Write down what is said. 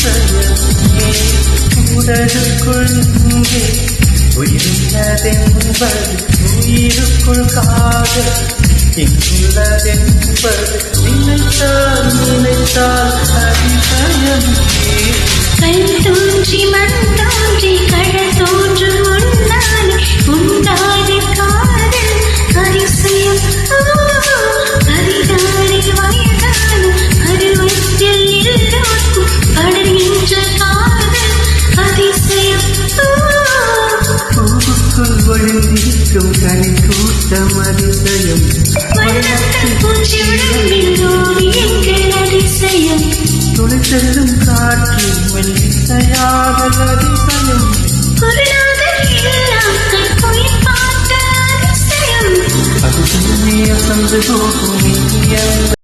சரமே உடலுக்குள் நீயே உயிருள்ளதென்பது உயிருக்குள் காதல் இங்குள்ளதென்பது நினைத்தால் நினைத்தால் பூவுக்குள் ஒளிந்திருக்கும் கனி கூட்டம் அதிசயம். துளை செல்லும் காற்று மெல்லிசையாக அதிசயம். அது சந்து போகும்